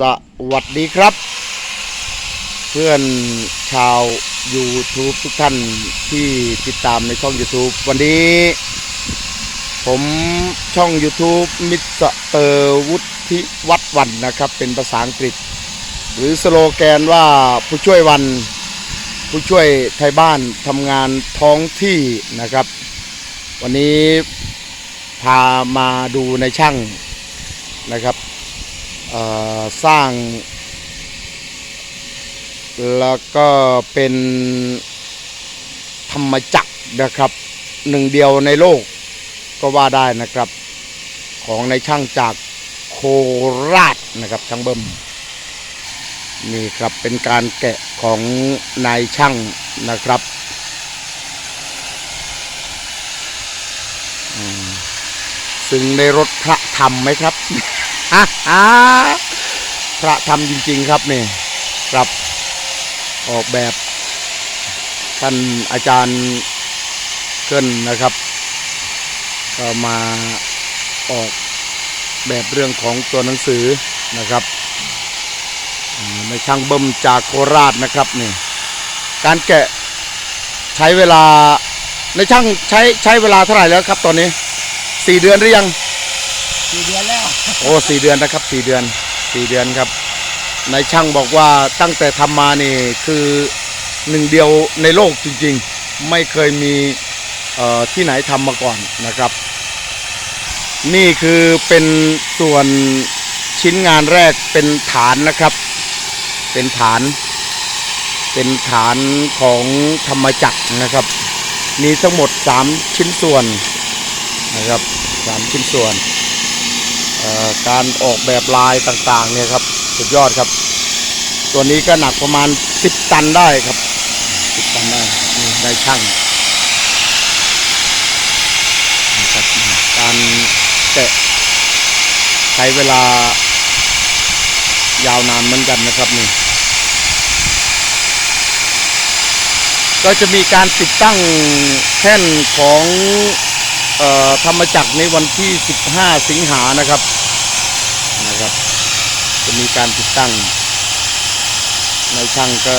สวัสดีครับ เพื่อนชาว YouTube ทุกท่านที่ติดตามในช่อง YouTube วันนี้ ผมช่อง YouTube มิสเตอร์วุฒิวัดวันนะครับ เป็นภาษาอังกฤษ หรือสโลแกนว่าผู้ช่วยวัน ผู้ช่วยไทยบ้านทำงานท้องที่นะครับ วันนี้พามาดูในช่างนะครับ สร้าง แล้วก็เป็นธรรมจักรนะครับ หนึ่งเดียวในโลกก็ว่าได้นะครับ ของในช่างจากโคราชนะครับช่างเบิ้มนี่ครับเป็นการแกะของนายช่างนะครับซึ่งในรถพระธรรมไหมครับ พระธรรมจริงๆครับนี่ครับออกแบบ ท่านอาจารย์เกินนะครับ ก็มาออกแบบเรื่องของตัวหนังสือนะครับในช่างเบิ่มจากโคราชนะครับนี่การแกะใช้เวลาในช่างใช้ใช้เวลาเท่าไหร่แล้วครับตอนนี้สี่เดือนหรือยังสี่เดือนแล้ว โอ้สี่เดือนนะครับสี่เดือนสี่เดือนครับนายช่างบอกว่าตั้งแต่ทำมานี่คือหนึ่งเดียวในโลกจริงๆ ไม่เคยมีเอ่อที่ไหนทำมาก่อนนะครับ นี่คือเป็นส่วนชิ้นงานแรกเป็นฐานนะครับ เป็นฐานเป็นฐานของธรรมจักรนะครับ มีทั้งหมด 3 ชิ้นส่วนนะครับสามชิ้นส่วน การออกแบบลายต่างๆเนี่ยครับสุดยอดครับ ตัวนี้ก็หนักประมาณ 10 ตันได้ครับ10ตันได้นี่ได้ช่างนะครับการแกะใช้เวลายาวนานเหมือนกันนะครับนี่ก็จะมีการติดตั้งแท่นของออธรรมจักรในวันที่ 15 สิงหานะครับ จะมีการติดตั้ง ในช่างก็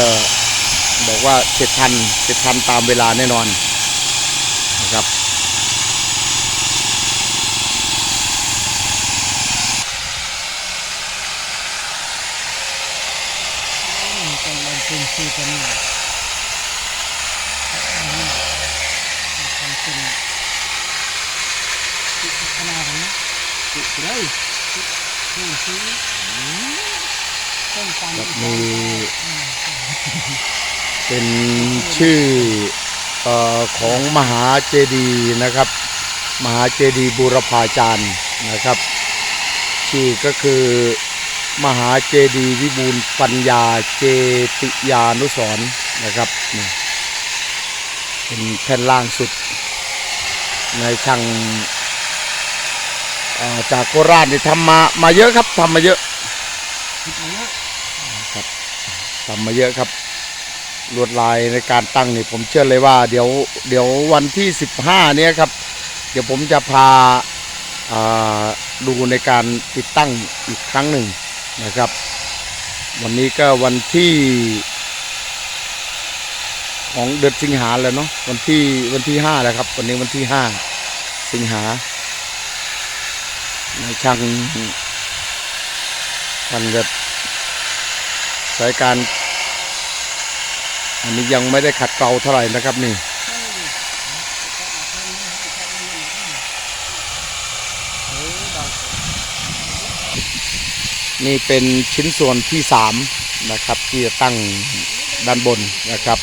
บอกว่าเสร็จทันเสร็จทันตามเวลาแน่นอนนะครับต้อ งลงทุนซื้อตัวนี้ทำเป็นติดขนาดนี้ติดเลยติดซื้อซื้อต้นตันแบบมีเป็นชื่ออของมหาเจดีย์นะครับ มหาเจดีย์บูรพาจารย์นะครับ ชื่อก็คือมหาเจดีย์วิบูลปัญญาเจติยานุสรนะครับเป็นแผ่นล่างสุด ในช่างจากโคราชนี่ทำมามาเยอะครับทำมาเยอะิดมาเยอะครับทำมาเยอะครับ ลวดลายในการตั้งนี่ผมเชื่อเลยว่า เดี๋ยวเดี๋ยววันที่สิบห้าเนี่ยครับ เดี๋ยวผมจะพาาดูในการติดตั้งอีกครั้งหนึ่งนะครับ วันนี้ก็วันที่ของเดือนสิงหาแล้วเนาะวันที่วันที่ห้าแล้วครับ วันนี้วันที่ห้าสิงหาในช่าง ท่านก็สายการ อันนี้ยังไม่ได้ขัดเกลาเท่าไหร่นะครับนี่นี่เป็นชิ้นส่วนที่สามนะครับ ที่จะตั้งด้านบนนะครับ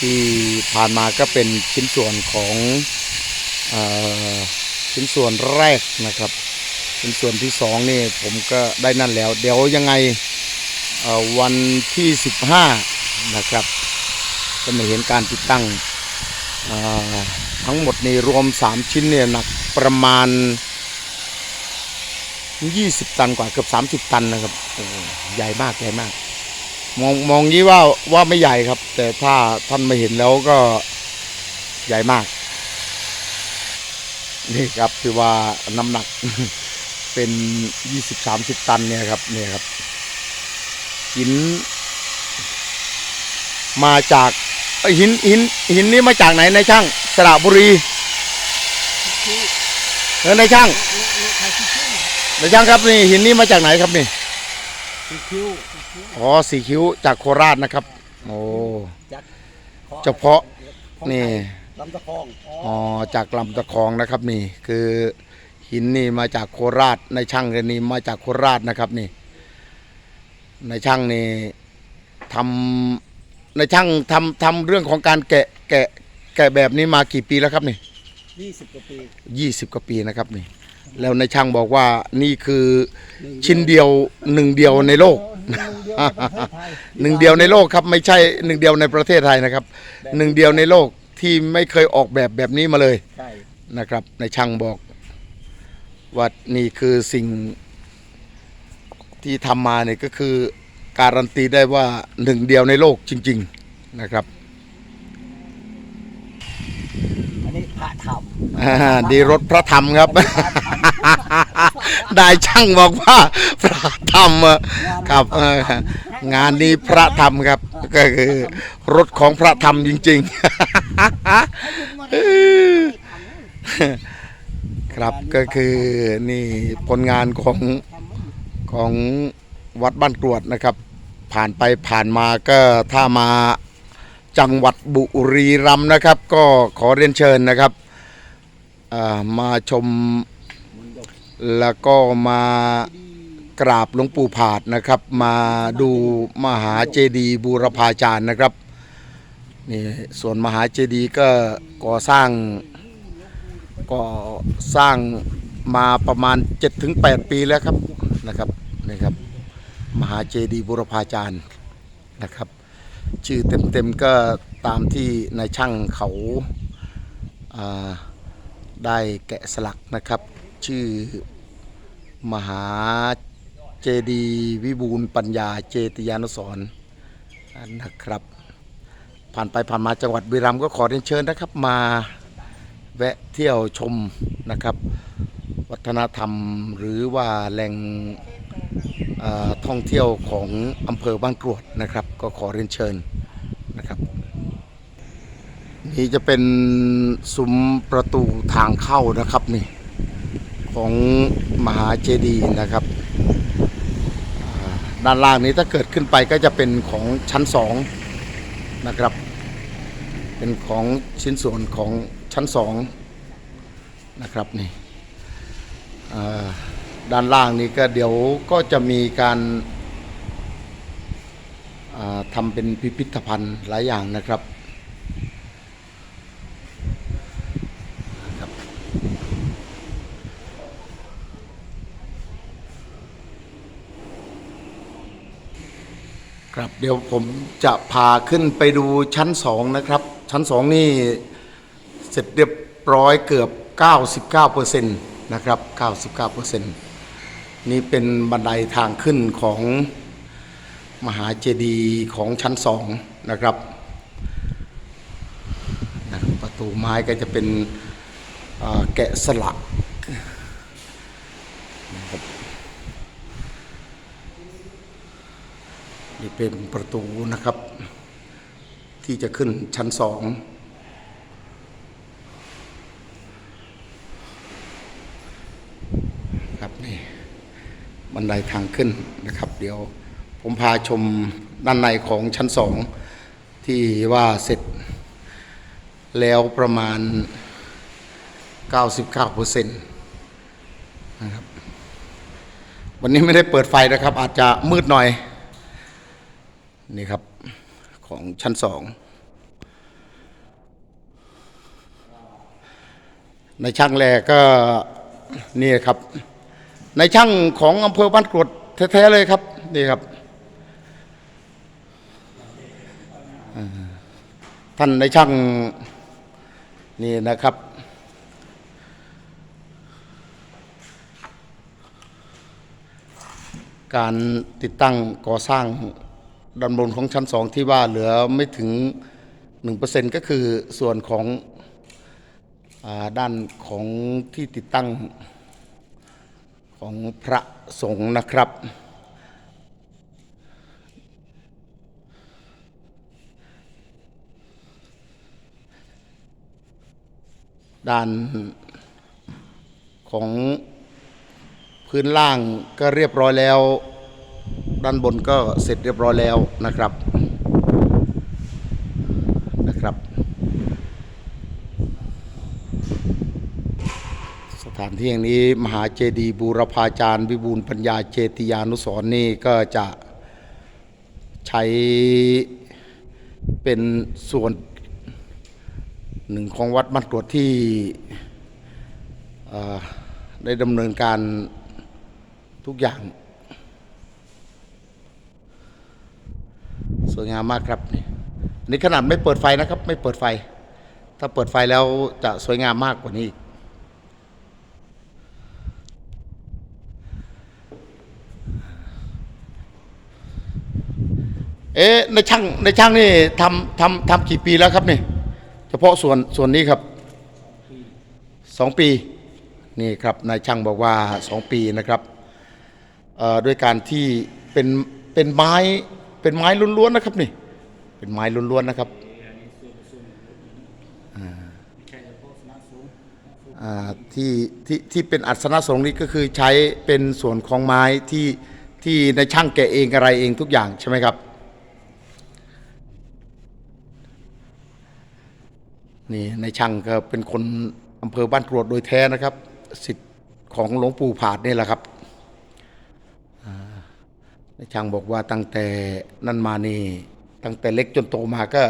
ที่ผ่านมาก็เป็นชิ้นส่วนของอชิ้นส่วนแรกนะครับ ชิ้นส่วนที่สองนี่ผมก็ได้นั่นแล้ว เดี๋ยวยังไงวันที่สิบห้านะครับ จะมาเห็นการติดตั้งทั้งหมดนี่รวมสามชิ้นเนี่ยหนักประมาณยี่สิบตันกว่าเกือบสามสิบตันนะครับใหญ่มากใหญ่มาก มองมองนี้ว่าว่าไม่ใหญ่ครับ แต่ถ้าท่านมาเห็นแล้วก็ใหญ่มาก นี่ครับคือว่าน้ำหนัก เป็น20-30ตันเนี่ยครับเนี่ยครับหิน มาจากหินหินหินนี้มาจากไหนนายช่างสระบุรีคือเออนายช่างนี่ในายช่างครับนี่หินนี้มาจากไหนครับนี่คือคิวคือคิวอ๋อสีคิ้วจากโคราชนะครับโอ้จากเฉพาะนี่ลำตะคองอ๋อจากลำตะคองนะครับนี่คือ หินนี่มาจากโคราชในช่างเรนนี่มาจากโคราชนะครับนี่ ในช่างนี่ทำในช่างทำทำเรื่องของการแกะแกะแกะแบบนี้มากี่ปีแล้วครับนี่ยี่สิบกว่าปียี่สิบกว่าปีนะครับนี่ แล้วในช่างบอกว่านี่คือชิ้นเดียวหนึ่งเดียวในโลกหนึ่งเดียวในประเทศไทยหนึ่งเดียวในโลกครับไม่ใช่หนึ่งเดียวในประเทศไทยนะครับหนึ่งเดียวในโลกที่ไม่เคยออกแบบแบบนี้มาเลยใช่นะครับ ในช่างบอก ว่านี่คือสิ่งที่ทำมาเนี่ยก็คือการันตีได้ว่าหนึ่งเดียวในโลกจริง ๆนะครับ อันนี้พระธรรมอ่าดีรถพระธรรมครับ ได้ช่างบอกว่าพระธรรมอะครับเอองานนี้พระธรรมครับ ก็คือ รถของพระธรรมจริง ๆ ครับก็คือนี่ผลงานของของวัดบ้านกรวดนะครับ ผ่านไปผ่านมาก็ถ้ามาจังหวัดบุรีรัมย์นะครับ ก็ขอเรียนเชิญนะครับอ่ามาชมแล้วก็มากราบหลวงปู่ผาดนะครับ มาดูมหาเจดีย์บูรพาจารย์นะครับนี่ส่วนมหาเจดีย์ก็ก่อสร้าง ก็สร้างมาประมาณ 7-8 ปีแล้วครับนะครับนี่ครับ มหาเจดีย์บุรพาจารย์นะครับ ชื่อเต็มๆก็ตามที่นายช่างเขาาได้แกะสลักนะครับ ชื่อมหาเจดีย์วิบูลปัญญาเจติยานุสรนะครับ ผ่านไปผ่านมาจังหวัดบุรีรัมย์ก็ขอเรียนเชิญนะครับมา แวะเที่ยวชมนะครับ วัฒนธรรมหรือว่าแหล่งท่องเที่ยวของอำเภอบ้านกรวดนะครับ ก็ขอเรียนเชิญนะครับ นี่จะเป็นซุ้มประตูทางเข้านะครับนี่ของมหาเจดีย์นะครับ ด้านล่างนี้ถ้าเกิดขึ้นไปก็จะเป็นของชั้นสองนะครับ เป็นของชิ้นส่วนของ ชั้นสองนะครับนี่ด้านล่างนี้ก็เดี๋ยวก็จะมีการาทำเป็นพิพิธภัณฑ์หลายอย่างนะครับครับเดี๋ยวผมจะพาขึ้นไปดูชั้นสองนะครับ ชั้นสองนี่ สร็จเรียบร้อยเกือบ 99%นะครับ 99%นี่เป็นบันไดทางขึ้นของมหาเจดีย์ของชั้นสองนะครับประตูไม้ก็จะเป็นเอ่อแกะสลักนะนี่เป็นประตูนะครับ ที่จะขึ้นชั้นสองครับนี่ บันไดทางขึ้นนะครับ เดี๋ยวผมพาชมด้านในของชั้นสองที่ว่าเสร็จแล้วประมาณ 99%นะครับวันนี้ไม่ได้เปิดไฟนะครับ อาจจะมืดหน่อย นี่ครับของชั้นสองในช่างแรกก็นี่ครับ ในช่างของอำเภอบ้านกรวดแท้ๆเลยครับนี่ครับ ท่านในช่างนี่นะครับการติดตั้งก่อสร้างด้านบนของชั้นสองที่ว่าเหลือไม่ถึง 1%ก็คือส่วนของอด้านของที่ติดตั้ง ของพระสงฆ์นะครับ ด้านของพื้นล่างก็เรียบร้อยแล้ว ด้านบนก็เสร็จเรียบร้อยแล้วนะครับ ส ถานที่แห่งนี้มหาเจดีย์บูรพาจารย์วิบูลปัญญาเจติยานุสรณ์นี่ก็จะใช้เป็นส่วนหนึ่งของวัดบ้านกรวดที่ได้ดำเนินการทุกอย่างสวยงามมากครับนี่นี่ขนาดไม่เปิดไฟนะครับ ไม่เปิดไฟ ถ้าเปิดไฟแล้วจะสวยงามมากกว่านี้อีก เอ๊ะในช่างในช่างนี่ทำทำทำกี่ปีแล้วครับนี่เฉพาะส่วนส่วนนี้ครับสองปีนี่ครับนายช่างบอกว่าสองปีนะครับด้วยการที่เป็นเป็นไม้เป็นไม้ล้วนๆนะครับนี่เป็นไม้ล้วนๆนะครับที่ที่ที่เป็นอัศนสงฆ์นี้ก็คือใช้เป็นส่วนของไม้ที่ที่ในช่างแกะเองอะไรเองทุกอย่างใช่ไหมครับ นี่ในช่างก็เป็นคนอำเภอบ้านกรวดโดยแท้นะครับสิทธิ์ของหลวงปู่ผาดนี่แหละครับในช่างบอกว่าตั้งแต่นั้นมานี่ตั้งแต่เล็กจนโตมาก็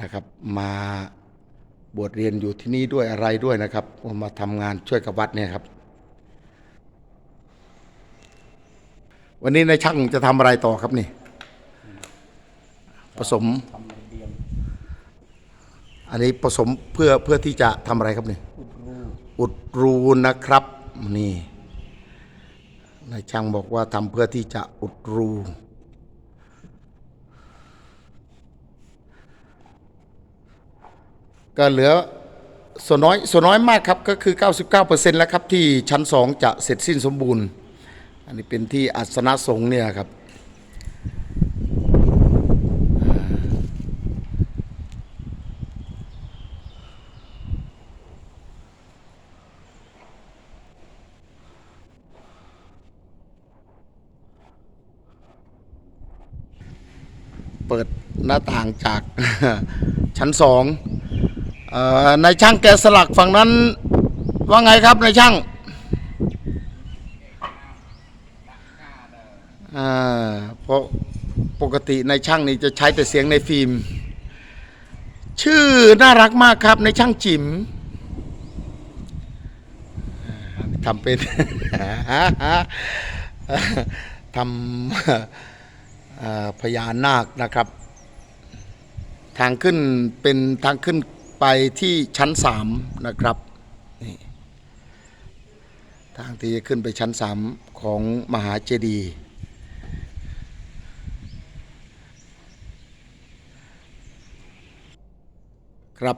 นะครับมาบวชเรียนอยู่ที่นี่ด้วยอะไรด้วยนะครับมาทำงานช่วยกับวัดเนี่ยครับ วันนี้ในายช่างจะทำอะไรต่อครับนี่ ผสมทำ อันนี้ผสมเพื่อเพื่อที่จะทำอะไรครับนี่อุดรูอุดรูนะครับ นี่นายช่างบอกว่าทำเพื่อที่จะอุดรู ก็เหลือส่วนน้อยส่วนน้อยมากครับ ก็คือ 99%แล้วครับ ที่ชั้น 2 จะเสร็จสิ้นสมบูรณ์ อันนี้เป็นที่อัสนะสงฆ์เนี่ยครับ เปิด หน้าต่างจากชั้นสองเอ่อนายช่างแกะสลักฝั่งนั้นว่าไงครับนายช่างเพราะปกตินายช่างนี่จะใช้แต่เสียงในฟิล์ม ชื่อน่ารักมากครับนายช่างจิ๋มทำเป็นทำพญานาคนะครับ ทางขึ้นเป็นทางขึ้นไปที่ชั้นสามนะครับนี่ทางที่จะขึ้นไปชั้นสามของมหาเจดีย์ครับ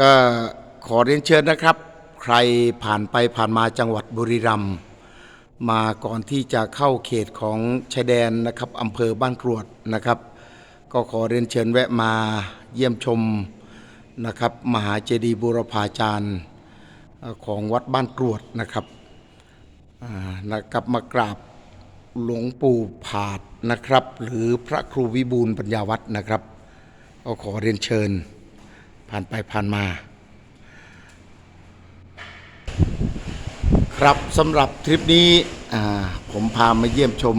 ก็ขอเรียนเชิญนะครับ ใครผ่านไปผ่านมาจังหวัดบุรีรัมย์มาก่อนที่จะเข้าเขตของชายแดนนะครับอำเภอบ้านกรวดนะครับ ก็ขอเรียนเชิญแวะมาเยี่ยมชมนะครับมหาเจดีย์บูรพาจารย์ของวัดบ้านกรวดนะครับนะครับมากราบหลวงปู่ผาดนะครับ หรือพระครูวิบูลปัญญาวัฒนะครับ ก็ขอเรียนเชิญผ่านไปผ่านมา ครับสำหรับทริปนี้ผมพามาเยี่ยมชม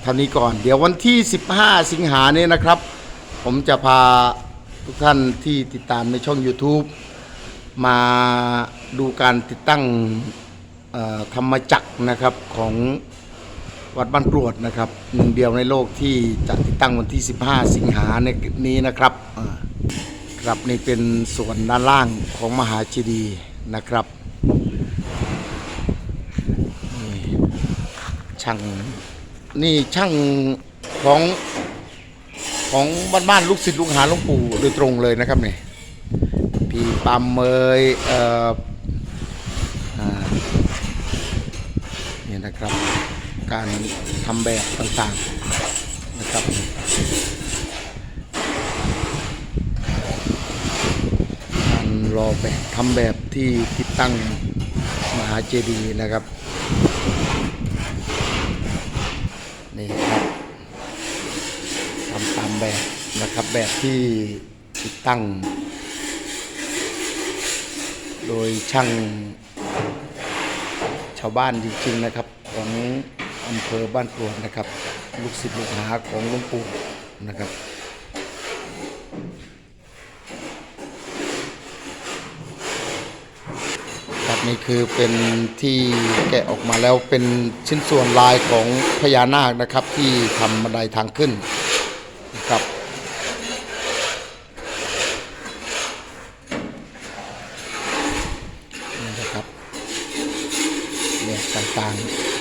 เท่านี้ก่อน เดี๋ยววันที่ 15 สิงหาเนี่ยนะครับ ผมจะพาทุกท่านที่ติดตามในช่อง YouTube มาดูการติดตั้งธรรมจักรนะครับของวัดบ้านกรวดนะครับหนึ่งเดียวในโลกที่จะติดตั้งวันที่ 15 สิงหาในนี้นะครับครับนี่เป็นส่วนด้านล่างของมหาเจดีย์นะครับช่าง นี่ช่างของของบ้านบ้านๆลูกศิษย์ลูกหาหลวงปู่โดยตรงเลยนะครับเนี่ยพี่ปั๊มเมยเอ่อนี่นะครับ การทำแบบต่างๆนะครับการรอแบบทำแบบที่ติดตั้งมหาเจดีย์นะครับ นี่ครับทำตามแบบนะครับแบบที่ติดตั้ง โดยช่างชาวบ้านจริงๆนะครับ ของอำเภอบ้านกรวนนะครับ ลูกศิษย์ลูกหาของหลวงปู่นะครับ ครับ นี่คือเป็นที่แกะออกมาแล้วเป็นชิ้นส่วนลายของพญานาคนะครับ ที่ทำบันไดทางขึ้นนะครับนี่นะครับเนี่ยต่างๆ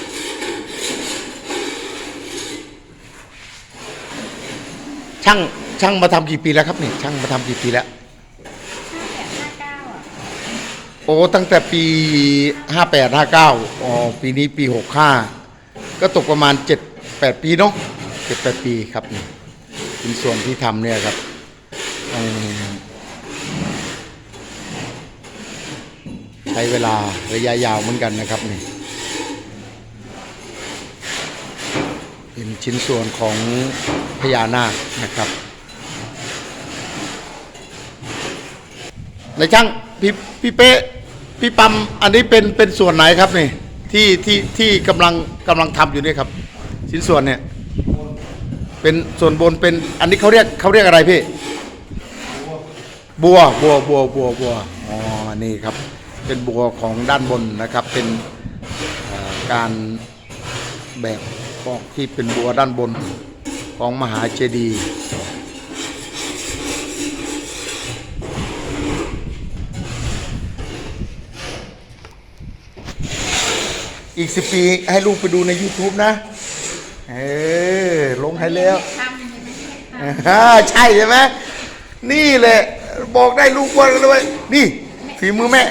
ช่างช่างมาทำกี่ปีแล้วครับนี่ช่างมาทำกี่ปีแล้ว ห้าแปดห้าเก้าอะ โอ้ตั้งแต่ปี 58 59อ๋อปีนี้ปี 65 ก็ตกประมาณ 7 8 ปีเนาะ7 8 ปีครับนี่เป็นส่วนที่ทำเนี่ยครับใช้เวลาระยะยาวเหมือนกันนะครับนี่เป็นชิ้นส่วนของพญานาคนะครับนายช่างพี่พี่เป๊ะ พี่ปั๊มอันนี้เป็นเป็นส่วนไหนครับนี่ที่ที่ที่กำลังกำลังทำอยู่นี่ครับ ชิ้นส่วนเนี่ย เป็นส่วนบนเป็นอันนี้เขาเรียกเขาเรียกอะไรพี่ บัวบัวบัวบัวบัวอ๋อนี่ครับ เป็นบัวของด้านบนนะครับ เป็นเอ่อการแบบของที่เป็นบัวด้านบนของมหาเจดีย์ อีกสิปีให้ลูกไปดูใน YouTube นะ เออ ลงให้แล้วทำใช่ไหมอ่าใช่ใช่ไหมนี่แหละบอกได้ลูกว่าเลย นี่ฝีมือแม่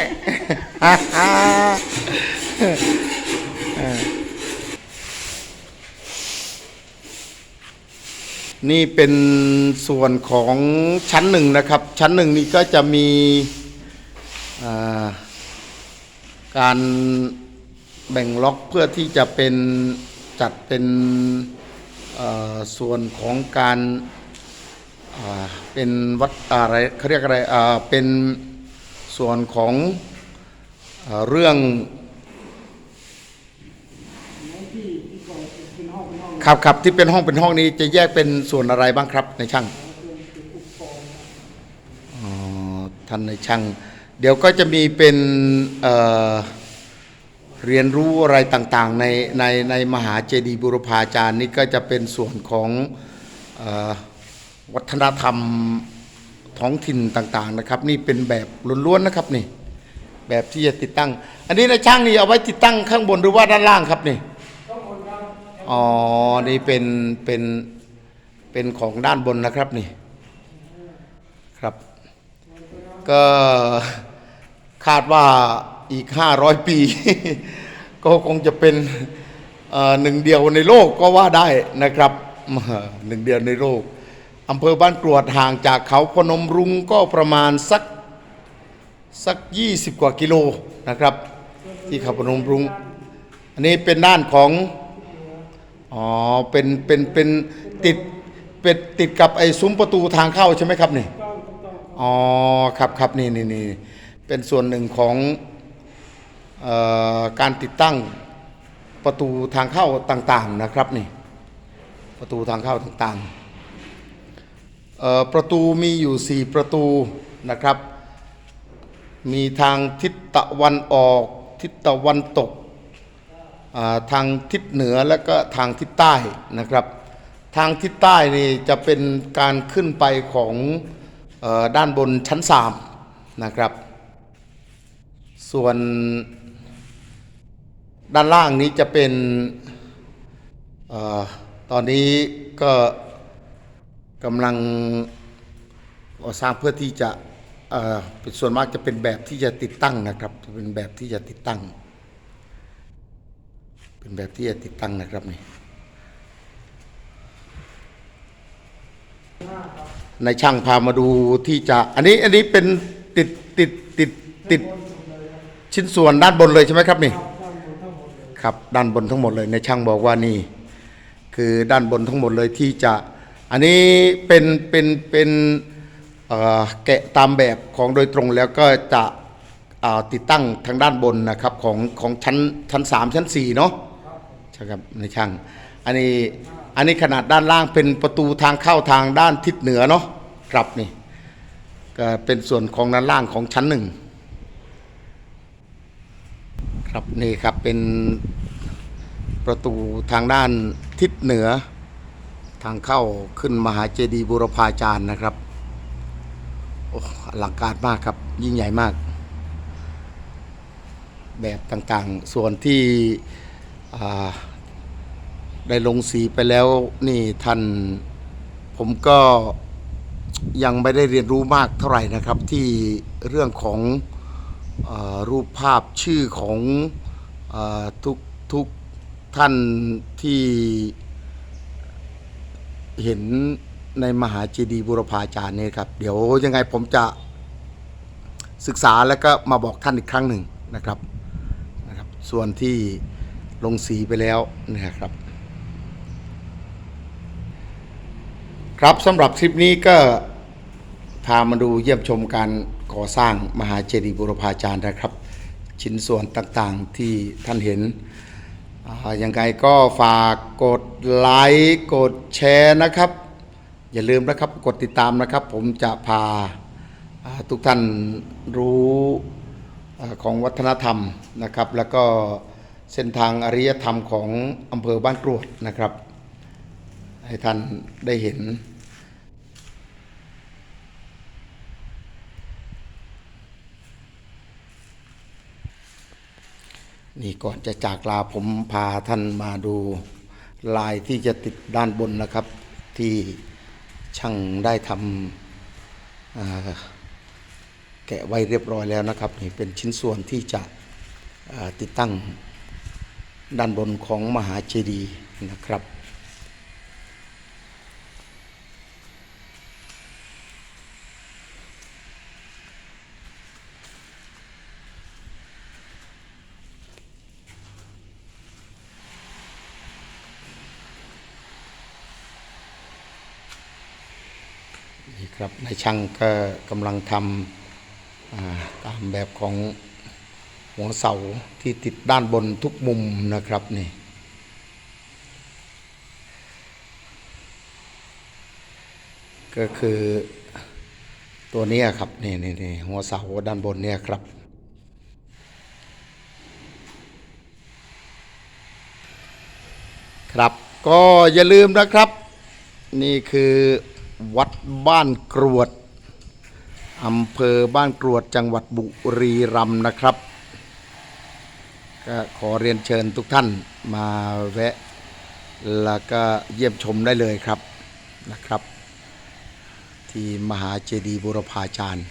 นี่เป็นส่วนของชั้นหนึ่งนะครับ ชั้นหนึ่งนี่ก็จะมีอ่าการ แบ่งล็อกเพื่อที่จะเป็นจัดเป็นเอ่อส่วนของการอ่าเป็นวัดอะไรเขาเรียกอะไรอ่าเป็นส่วนของเอ่อเรื่องครับครับที่เป็นห้องเป็นห้องนี้จะแยกเป็นส่วนอะไรบ้างครับในช่างอ๋อท่านในช่าง เดี๋ยวก็จะมีเป็นเอ่อ เรียนรู้อะไรต่างๆในในในมหาเจดีย์บุรพาจารย์นี่ก็จะเป็นส่วนของออวัฒนธรรมท้องถิ่นต่างๆนะครับ นี่เป็นแบบล้วนๆนะครับนี่แบบที่จะติดตั้ง อันนี้ในช่างนี่เอาไว้ติดตั้งข้างบนหรือว่าด้านล่างครับนี่อ๋อนี่เป็นเป็นเป็นของด้านบนนะครับนี่ครับ ก็คาดว่า อีกห้าร้อยปี ก็คงจะเป็นหนึ่งเดียวในโลกก็ว่าได้นะครับหนึ่งเดียวในโลกอำเภอบ้านกรวดห่างจากเขาพนมรุ้งก็ประมาณสักสัก 20 กว่ากิโลนะครับ ที่เขาพนมรุ้งอันนี้เป็นด้านของอ๋อเป็นเป็นเป็นติดเป็นติดกับไอ้ซุ้มประตูทางเข้าใช่ไหมครับนี่อ๋อครับครับนี่นี่นี่เป็นส่วนหนึ่งของ การติดตั้งประตูทางเข้าต่างๆนะครับนี่ประตูทางเข้าต่างๆประตูมีอยู่ 4 ประตูนะครับ มีทางทิศตะวันออกทิศตะวันตกทางทิศเหนือและก็ทางทิศใต้นะครับ ทางทิศใต้นี่จะเป็นการขึ้นไปของออด้านบนชั้นสามนะครับ ส่วน ด้านล่างนี้จะเป็นอตอนนี้ก็กำลังก่อสร้างเพื่อที่จะเป็นส่วนมากจะเป็นแบบที่จะติดตั้งนะครับจะเป็นแบบที่จะติดตั้ง เป็นแบบที่จะติดตั้งนะครับนี่ในช่างพามาดูที่จะ อันนี้อันนี้เป็นติดติดติดติด ชิ้นส่วนด้านบนเลยใช่ไหมครับนี่ ครับด้านบนทั้งหมดเลยในช่างบอกว่านี่ คือด้านบนทั้งหมดเลยที่จะ อันนี้เป็นเป็นเป็นแกะตามแบบของโดยตรงแล้วก็จะติดตั้งทางด้านบนนะครับของของชั้นชั้นสามชั้นสี่เนาะใช่ครับในช่างอันนี้อันนี้ขนาดด้านล่างเป็นประตูทางเข้าทางด้านทิศเหนือเนาะครับนี่ก็เป็นส่วนของด้านล่างของชั้นหนึ่ง ครับนี่ครับเป็นประตูทางด้านทิศเหนือ ทางเข้าขึ้นมหาเจดีย์บุรพาจารย์นะครับโอ้อลังการมากครับยิ่งใหญ่มาก แบบต่างๆ ส่วนที่ได้ลงสีไปแล้วนี่ท่านผมก็ยังไม่ได้เรียนรู้มากเท่าไหร่นะครับที่เรื่องของ รูปภาพชื่อของอทุกทุกท่านที่เห็นในมหาเจดีย์บุรพาจารย์เนี่ยครับ เดี๋ยวยังไงผมจะศึกษาแล้วก็มาบอกท่านอีกครั้งหนึ่งนะครับนะครับ ส่วนที่ลงสีไปแล้วนะครับ ครับสำหรับคลิปนี้ก็พามาดูเยี่ยมชมการ ก่อสร้างมหาเจดีย์บุรพาจารย์นะครับ ชิ้นส่วนต่างๆที่ท่านเห็นอ่ายังไงก็ฝากกดไลค์กดแชร์นะครับ อย่าลืมนะครับกดติดตามนะครับ ผมจะพาทุกท่านรู้ของวัฒนธรรมนะครับ แล้วก็เส้นทางอริยธรรมของอำเภอบ้านกรวดนะครับ ให้ท่านได้เห็น นี่ก่อนจะจากลาผมพาท่านมาดูลายที่จะติดด้านบนนะครับ ที่ช่างได้ทำแกะไว้เรียบร้อยแล้วนะครับนี่เป็นชิ้นส่วนที่จะติดตั้งด้านบนของมหาเจดีย์นะครับายช่างก็กำลังทำาตามแบบของหัวเสาที่ติดด้านบนทุกมุมนะครับนี่ก็คือตัวนี้ครับนี่นี่นี่หัวเสาด้านบนเนี่ยครับครับก็อย่าลืมนะครับ นี่คือ วัดบ้านกรวดอำเภอบ้านกรวดจังหวัดบุรีรัมย์นะครับ ก็ขอเรียนเชิญทุกท่านมาแวะ แล้วก็เยี่ยมชมได้เลยครับนะครับ ที่มหาเจดีย์บุรพาจารย์